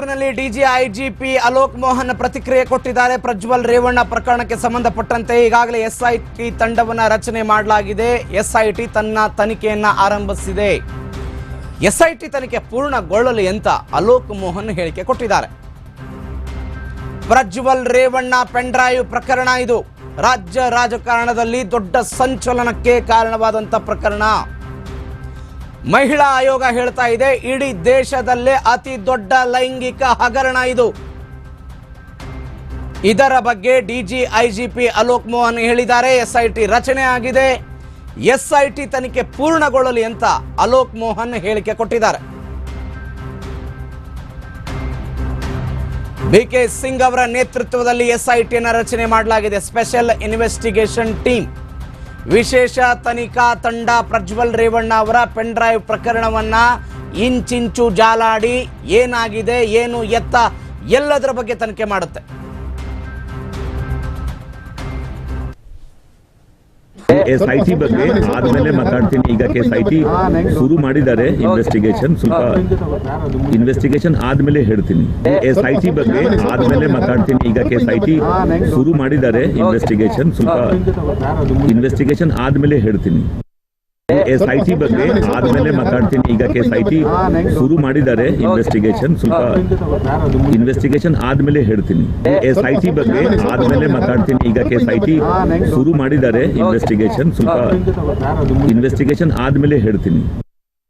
ಬೆಂಗಳೂರಿನಲ್ಲಿ DG IGP Alok Mohan ಪ್ರತಿಕ್ರಿಯೆ ಕೊಟ್ಟಿದ್ದಾರೆ. ಪ್ರಜ್ವಲ್ ರೇವಣ್ಣ ಪ್ರಕರಣಕ್ಕೆ ಸಂಬಂಧಪಟ್ಟಂತೆ ಈಗಾಗಲೇ ಎಸ್ಐಟಿ ತಂಡವನ್ನು ರಚನೆ ಮಾಡಲಾಗಿದೆ. ಎಸ್ಐಟಿ ತನ್ನ ತನಿಖೆಯನ್ನ ಆರಂಭಿಸಿದೆ. ಎಸ್ಐಟಿ ತನಿಖೆ ಪೂರ್ಣಗೊಳ್ಳಲಿ ಅಂತ ಅಲೋಕ್ ಮೋಹನ್ ಹೇಳಿಕೆ ಕೊಟ್ಟಿದ್ದಾರೆ. ಪ್ರಜ್ವಲ್ ರೇವಣ್ಣ ಪೆಂಡ್ರೈವ್ ಪ್ರಕರಣ ಇದು. ರಾಜ್ಯ ರಾಜಕಾರಣದಲ್ಲಿ ದೊಡ್ಡ ಸಂಚಲನಕ್ಕೆ ಕಾರಣವಾದಂತ ಪ್ರಕರಣ. ಮಹಿಳಾ ಆಯೋಗ ಹೇಳ್ತಾ ಇದೆ, ಇಡೀ ದೇಶದಲ್ಲೇ ಅತಿ ದೊಡ್ಡ ಲೈಂಗಿಕ ಹಗರಣ ಇದು. ಇದರ ಬಗ್ಗೆ ಡಿಜಿ ಐಜಿಪಿ ಅಲೋಕ್ ಮೋಹನ್ ಹೇಳಿದ್ದಾರೆ, ಎಸ್ಐಟಿ ರಚನೆ ಆಗಿದೆ. ಎಸ್ಐಟಿ ತನಿಖೆ ಪೂರ್ಣಗೊಳ್ಳಲಿ ಅಂತ ಅಲೋಕ್ ಮೋಹನ್ ಹೇಳಿಕೆ ಕೊಟ್ಟಿದ್ದಾರೆ. ಬಿ ಸಿಂಗ್ ಅವರ ನೇತೃತ್ವದಲ್ಲಿ ಎಸ್ಐಟಿಯನ್ನು ರಚನೆ ಮಾಡಲಾಗಿದೆ, ಸ್ಪೆಷಲ್ ಇನ್ವೆಸ್ಟಿಗೇಷನ್ ಟೀಮ್. ವಿಶೇಷ ತನಿಖಾ ತಂಡ ಪ್ರಜ್ವಲ್ ರೇವಣ್ಣ ಅವರ ಪೆನ್ ಡ್ರೈವ್ ಪ್ರಕರಣವನ್ನ ಇಂಚಿಂಚು ಜಾಲಾಡಿ ಏನಾಗಿದೆ, ಏನು ಎತ್ತ, ಎಲ್ಲದರ ಬಗ್ಗೆ ತನಿಖೆ ಮಾಡುತ್ತೆ. ಎಸ್ ಐ ಟಿ ಬಗ್ಗೆ ಆದ್ಮೇಲೆ ಮಾತಾಡ್ತೀನಿ ಈಗ ಎಸ್ ಐ ಟಿ ಶುರು ಮಾಡಿದ್ದಾರೆ ಇನ್ವೆಸ್ಟಿಗೇಷನ್ ಸ್ವಲ್ಪ ಇನ್ವೆಸ್ಟಿಗೇಷನ್ ಆದ್ಮೇಲೆ ಹೇಳ್ತೀನಿ ಎಸ್ ಐ ಟಿ ಬಗ್ಗೆ ಆದ್ಮೇಲೆ ಮಾತಾಡ್ತೀನಿ ಈಗ ಎಸ್ ಐ ಟಿ ಶುರು ಮಾಡಿದ್ದಾರೆ ಇನ್ವೆಸ್ಟಿಗೇಷನ್ ಸ್ವಲ್ಪ ಇನ್ವೆಸ್ಟಿಗೇಷನ್ ಆದ್ಮೇಲೆ ಹೇಳ್ತೀನಿ ಎಸ್ ಐ ಟಿ ಬಗ್ಗೆ ಆದ್ಮೇಲೆ ಮಾತಾಡ್ತೀನಿ ಈಗ ಎಸ್ ಐ ಟಿ ಶುರು ಮಾಡಿದ್ದಾರೆ ಇನ್ವೆಸ್ಟಿಗೇಷನ್ ಸ್ವಲ್ಪ ಇನ್ವೆಸ್ಟಿಗೇಷನ್ ಆದ್ಮೇಲೆ ಹೇಳ್ತೀನಿ ಎಸ್ ಐ ಟಿ ಬಗ್ಗೆ ಆದ್ಮೇಲೆ ಮಾತಾಡ್ತೀನಿ ಈಗ ಎಸ್ ಐ ಟಿ ಶುರು ಮಾಡಿದ್ದಾರೆ ಇನ್ವೆಸ್ಟಿಗೇಷನ್ ಸ್ವಲ್ಪ ಇನ್ವೆಸ್ಟಿಗೇಷನ್ ಆದ್ಮೇಲೆ ಹೇಳ್ತೀನಿ